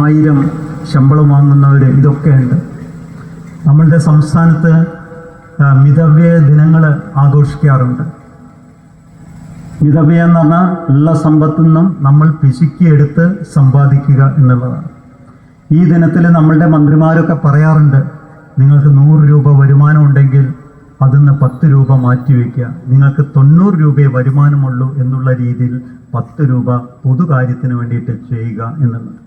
ആയിരം ശമ്പളം വാങ്ങുന്നവർ ഇതൊക്കെയുണ്ട്. നമ്മളുടെ സംസ്ഥാനത്ത് മിതവ്യ ദിനങ്ങൾ ആഘോഷിക്കാറുണ്ട്. മിതവ്യ എന്ന് പറഞ്ഞാൽ ഉള്ള സമ്പത്തു നിന്നും നമ്മൾ പിശുക്കിയെടുത്ത് സമ്പാദിക്കുക എന്നുള്ളതാണ്. ഈ ദിനത്തിൽ നമ്മളുടെ മന്ത്രിമാരൊക്കെ പറയാറുണ്ട് നിങ്ങൾക്ക് നൂറ് രൂപ വരുമാനം ഉണ്ടെങ്കിൽ അതിന്ന് പത്ത് രൂപ മാറ്റിവെക്കുക നിങ്ങൾക്ക് തൊണ്ണൂറ് രൂപയെ വരുമാനമുള്ളൂ എന്നുള്ള രീതിയിൽ പത്ത് രൂപ പൊതുകാര്യത്തിന് വേണ്ടിയിട്ട് ചെയ്യുക എന്നുള്ളത്.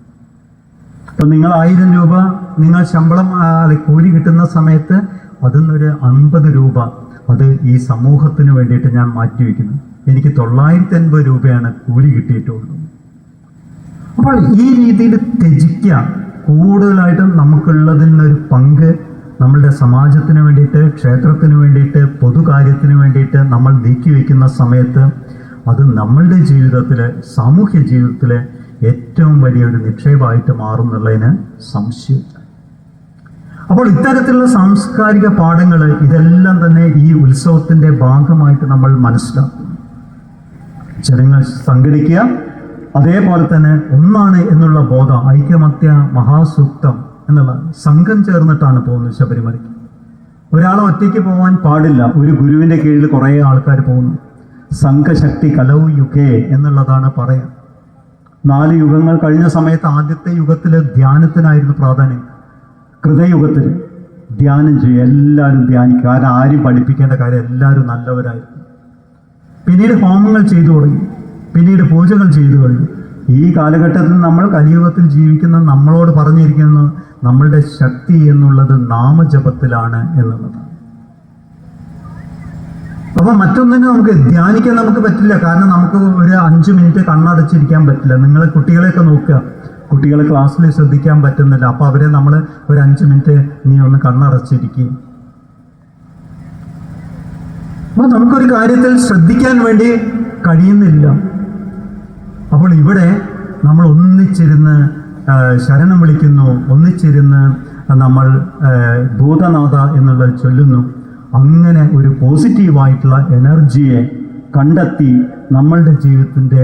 അപ്പൊ നിങ്ങൾ ആയിരം രൂപ നിങ്ങൾ ശമ്പളം കൂലി കിട്ടുന്ന സമയത്ത് അതിൽ നിന്നൊരു അൻപത് രൂപ അത് ഈ സമൂഹത്തിന് വേണ്ടിയിട്ട് ഞാൻ മാറ്റിവെക്കുന്നു എനിക്ക് തൊള്ളായിരത്തി അൻപത് രൂപയാണ് കൂലി കിട്ടിയിട്ടുള്ളൂ അപ്പോൾ ഈ രീതിയിൽ ത്യജിക്കുക കൂടുതലായിട്ടും നമുക്കുള്ളതിൽ നിന്നൊരു പങ്ക് നമ്മളുടെ സമാജത്തിന് വേണ്ടിയിട്ട് ക്ഷേത്രത്തിന് വേണ്ടിയിട്ട് പൊതുകാര്യത്തിന് വേണ്ടിയിട്ട് നമ്മൾ നീക്കി വയ്ക്കുന്ന സമയത്ത് അത് നമ്മളുടെ ജീവിതത്തിൽ സാമൂഹ്യ വലിയൊരു ഏറ്റവും വലിയൊരു നിക്ഷേപമായിട്ട് മാറുന്നുള്ളതിന് സംശയമില്ല അപ്പോൾ ഇത്തരത്തിലുള്ള സാംസ്കാരിക പാഠങ്ങൾ ഇതെല്ലാം തന്നെ ഈ ഉത്സവത്തിന്റെ ഭാഗമായിട്ട് നമ്മൾ മനസ്സിലാക്കും ജനങ്ങൾ സംഘടിക്കുക അതേപോലെ തന്നെ ഒന്നാണ് എന്നുള്ള ബോധം ഐക്യമത്യ മഹാസൂക്തം എന്നുള്ള സംഘം ചേർന്നിട്ടാണ് പോകുന്നത് ശബരിമലയ്ക്ക്. ഒരാൾ ഒറ്റയ്ക്ക് പോകാൻ പാടില്ല ഒരു ഗുരുവിന്റെ കീഴിൽ കുറേ ആൾക്കാർ പോകുന്നു. സംഘശക്തി കലവ് യുഗേ എന്നുള്ളതാണ് പറയാം നാല് യുഗങ്ങൾ കഴിഞ്ഞ സമയത്ത് ആദ്യത്തെ യുഗത്തിൽ ധ്യാനത്തിനായിരുന്നു പ്രാധാന്യം. കൃതയുഗത്തിൽ ധ്യാനം ചെയ്യുക എല്ലാവരും ധ്യാനിക്കുക. കാരണം ആരും പഠിപ്പിക്കേണ്ട കാര്യം എല്ലാവരും നല്ലവരായിരുന്നു പിന്നീട് ഹോമങ്ങൾ ചെയ്തു തുടങ്ങി. പിന്നീട് പൂജകൾ ചെയ്തു കഴിഞ്ഞു. ഈ കാലഘട്ടത്തിൽ നമ്മൾ കലിയുഗത്തിൽ ജീവിക്കുന്ന നമ്മളോട് പറഞ്ഞിരിക്കുന്നത് നമ്മളുടെ ശക്തി എന്നുള്ളത് നാമജപത്തിലാണ് എന്നുള്ളതാണ്. അപ്പൊ മറ്റൊന്നിനെ നമുക്ക് ധ്യാനിക്കാൻ നമുക്ക് പറ്റില്ല. കാരണം നമുക്ക് ഒരു അഞ്ച് മിനിറ്റ് കണ്ണടച്ചിരിക്കാൻ പറ്റില്ല. നിങ്ങൾ കുട്ടികളെയൊക്കെ നോക്കുക. കുട്ടികളെ ക്ലാസ്സിൽ ശ്രദ്ധിക്കാൻ പറ്റുന്നില്ല. അപ്പൊ അവരെ നമ്മൾ ഒരു അഞ്ച് മിനിറ്റ് നീ ഒന്ന് കണ്ണടച്ചിരിക്കുക അപ്പൊ നമുക്കൊരു കാര്യത്തിൽ ശ്രദ്ധിക്കാൻ വേണ്ടി കഴിയുന്നില്ല. അപ്പോൾ ഇവിടെ നമ്മൾ ഒന്നിച്ചിരുന്ന് ശരണം വിളിക്കുന്നു. ഒന്നിച്ചിരുന്ന് നമ്മൾ ഭൂതനാഥ എന്നുള്ളത് ചൊല്ലുന്നു. അങ്ങനെ ഒരു പോസിറ്റീവായിട്ടുള്ള എനർജിയെ കണ്ടെത്തി നമ്മളുടെ ജീവിതത്തിന്റെ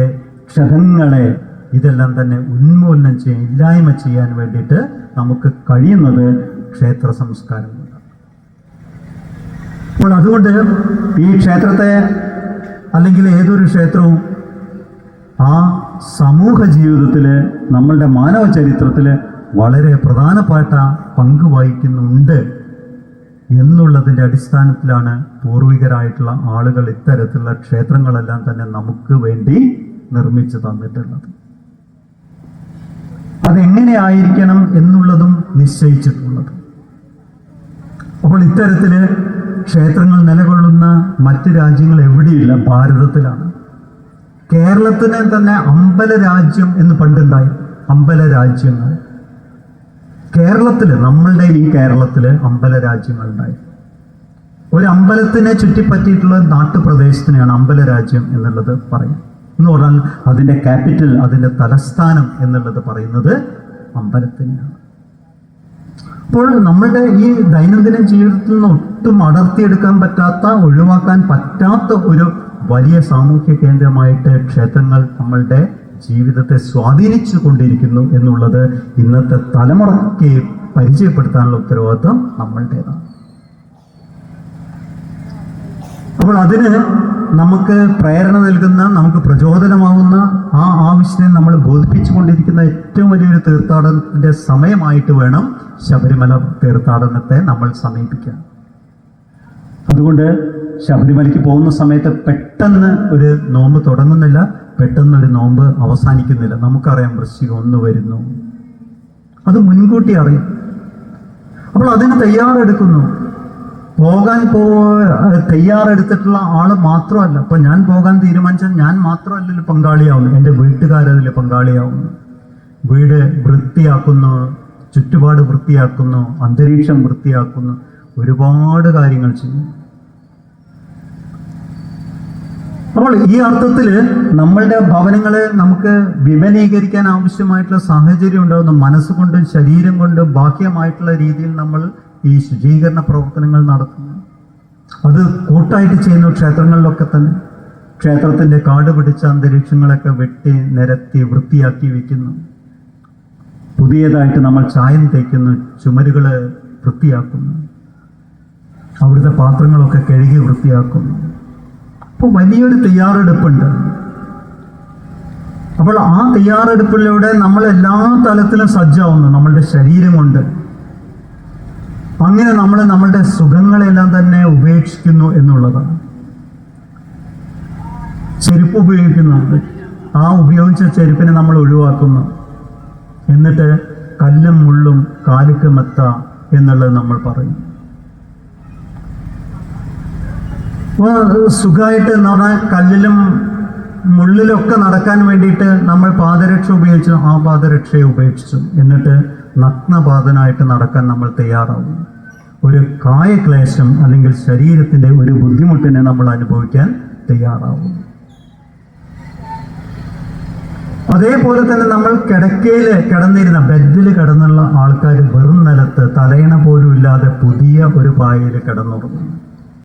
ക്ഷതങ്ങളെ ഇതെല്ലാം തന്നെ ഉന്മൂലനം ചെയ്യാൻ ഇല്ലായ്മ ചെയ്യാൻ വേണ്ടിയിട്ട് നമുക്ക് കഴിയുന്നത് ക്ഷേത്ര സംസ്കാരം അപ്പോൾ അതുകൊണ്ട് ഈ ക്ഷേത്രത്തെ അല്ലെങ്കിൽ ഏതൊരു ക്ഷേത്രവും ആ സമൂഹ ജീവിതത്തിൽ നമ്മളുടെ മാനവ ചരിത്രത്തിൽ വളരെ പ്രധാനപ്പെട്ട പങ്ക് വഹിക്കുന്നുണ്ട്. എന്നുള്ളതിന്റെ അടിസ്ഥാനത്തിലാണ് പൂർവികരായിട്ടുള്ള ആളുകൾ ഇത്തരത്തിലുള്ള ക്ഷേത്രങ്ങളെല്ലാം തന്നെ നമുക്ക് വേണ്ടി നിർമ്മിച്ചു തന്നിട്ടുള്ളത്. അതെങ്ങനെയായിരിക്കണം എന്നുള്ളതും നിശ്ചയിച്ചിട്ടുള്ളത്. അപ്പോൾ ഇത്തരത്തിൽ ക്ഷേത്രങ്ങൾ നിലകൊള്ളുന്ന മറ്റ് രാജ്യങ്ങൾ എവിടെയില്ല? ഭാരതത്തിലാണ്. കേരളത്തിന് തന്നെ അമ്പല രാജ്യം എന്ന് പണ്ടുണ്ടായി. അമ്പല രാജ്യങ്ങൾ. കേരളത്തിൽ നമ്മളുടെ ഈ കേരളത്തിൽ അമ്പല രാജ്യങ്ങൾ ഉണ്ടായി ഒരു അമ്പലത്തിനെ ചുറ്റിപ്പറ്റിയിട്ടുള്ള നാട്ടുപ്രദേശത്തിനെയാണ് അമ്പല രാജ്യം എന്നുള്ളത് പറയും എന്ന് പറഞ്ഞാൽ അതിന്റെ ക്യാപിറ്റൽ അതിന്റെ തലസ്ഥാനം എന്നുള്ളത് പറയുന്നത് അമ്പലത്തിനെയാണ്. അപ്പോൾ നമ്മളുടെ ഈ ദൈനംദിന ജീവിതത്തിൽ നിന്ന് ഒട്ടും അടർത്തിയെടുക്കാൻ പറ്റാത്ത ഒഴിവാക്കാൻ പറ്റാത്ത ഒരു വലിയ സാമൂഹ്യ കേന്ദ്രമായിട്ട് ക്ഷേത്രങ്ങൾ നമ്മളുടെ ജീവിതത്തെ സ്വാധീനിച്ചു കൊണ്ടിരിക്കുന്നു എന്നുള്ളത് ഇന്നത്തെ തലമുറയ്ക്ക് പരിചയപ്പെടുത്താനുള്ള ഉത്തരവാദിത്വം നമ്മളുടേതാണ്. അപ്പോൾ അതിന് നമുക്ക് പ്രേരണ നൽകുന്ന നമുക്ക് പ്രചോദനമാവുന്ന ആ ആവശ്യത്തെ നമ്മൾ ബോധിപ്പിച്ചുകൊണ്ടിരിക്കുന്ന ഏറ്റവും വലിയൊരു തീർത്ഥാടനത്തിന്റെ സമയമായിട്ട് വേണം ശബരിമല തീർത്ഥാടനത്തെ നമ്മൾ സമീപിക്കാൻ. അതുകൊണ്ട് ശബരിമലയ്ക്ക് പോകുന്ന സമയത്ത് പെട്ടെന്ന് ഒരു നോമ്പ് തുടങ്ങുന്നില്ല. പെട്ടെന്ന് ഒരു നോമ്പ് അവസാനിക്കുന്നില്ല. നമുക്കറിയാം വൃശ്ചികം ഒന്ന് വരുന്നു. അത് മുൻകൂട്ടി അറിയാം. അപ്പോൾ അതിന് തയ്യാറെടുക്കുന്നു. പോകാൻ പോ തയ്യാറെടുത്തിട്ടുള്ള ആൾ മാത്രമല്ല. അപ്പം ഞാൻ പോകാൻ തീരുമാനിച്ചാൽ ഞാൻ മാത്രമല്ല പങ്കാളിയാവുന്നു എന്റെ വീട്ടുകാരതിൽ പങ്കാളിയാവുന്നു. വീട് വൃത്തിയാക്കുന്നു ചുറ്റുപാട് വൃത്തിയാക്കുന്നു അന്തരീക്ഷം വൃത്തിയാക്കുന്നു ഒരുപാട് കാര്യങ്ങൾ ചെയ്യുന്നു. അപ്പോൾ ഈ അർത്ഥത്തിൽ നമ്മളുടെ ഭവനങ്ങളെ നമുക്ക് വിപണീകരിക്കാൻ ആവശ്യമായിട്ടുള്ള സാഹചര്യം ഉണ്ടാകുന്ന മനസ്സുകൊണ്ടും ശരീരം കൊണ്ടും ബാഹ്യമായിട്ടുള്ള രീതിയിൽ നമ്മൾ ഈ ശുചീകരണ പ്രവർത്തനങ്ങൾ നടത്തുന്നു. അത് കൂട്ടായിട്ട് ചെയ്യുന്നു ക്ഷേത്രങ്ങളിലൊക്കെ തന്നെ ക്ഷേത്രത്തിന്റെ കാട് പിടിച്ച അന്തരീക്ഷങ്ങളൊക്കെ വെട്ടി നിരത്തി വൃത്തിയാക്കി വയ്ക്കുന്നു പുതിയതായിട്ട് നമ്മൾ ചായം തേക്കുന്നു ചുമരുകൾ വൃത്തിയാക്കുന്നു. അവിടുത്തെ പാത്രങ്ങളൊക്കെ കഴുകി വൃത്തിയാക്കുന്നു. അപ്പോൾ വലിയൊരു തയ്യാറെടുപ്പുണ്ട്. അപ്പോൾ ആ തയ്യാറെടുപ്പിലൂടെ നമ്മൾ എല്ലാ തലത്തിലും സജ്ജാവുന്നു നമ്മളുടെ ശരീരം കൊണ്ട്. അങ്ങനെ നമ്മൾ നമ്മളുടെ സുഖങ്ങളെല്ലാം തന്നെ ഉപേക്ഷിക്കുന്നു എന്നുള്ളതാണ്. ചെരുപ്പ് ഉപയോഗിക്കുന്നുണ്ട് ആ ഉപയോഗിച്ച ചെരുപ്പിനെ നമ്മൾ ഒഴിവാക്കുന്നു. എന്നിട്ട് കല്ലും മുള്ളും കാലിക്ക് മെത്ത എന്നുള്ളത് നമ്മൾ പറയും അപ്പോൾ സുഖമായിട്ട് എന്ന് പറഞ്ഞാൽ കല്ലിലും മുള്ളിലൊക്കെ നടക്കാൻ വേണ്ടിയിട്ട് നമ്മൾ പാദരക്ഷ ഉപയോഗിച്ചു. ആ പാദരക്ഷയെ ഉപേക്ഷിച്ചു. എന്നിട്ട് നഗ്നപാതനായിട്ട് നടക്കാൻ നമ്മൾ തയ്യാറാവും ഒരു കായക്ലേശം അല്ലെങ്കിൽ ശരീരത്തിന്റെ ഒരു ബുദ്ധിമുട്ടിനെ നമ്മൾ അനുഭവിക്കാൻ തയ്യാറാവും അതേപോലെ തന്നെ നമ്മൾ കിടക്കയിൽ കിടന്നിരുന്ന ബെഡിൽ കിടന്നുള്ള ആൾക്കാർ വെറും നിലത്ത് തലയണ പോലും ഇല്ലാതെ പുതിയ ഒരു പായയിൽ കിടന്നുറങ്ങുന്നു.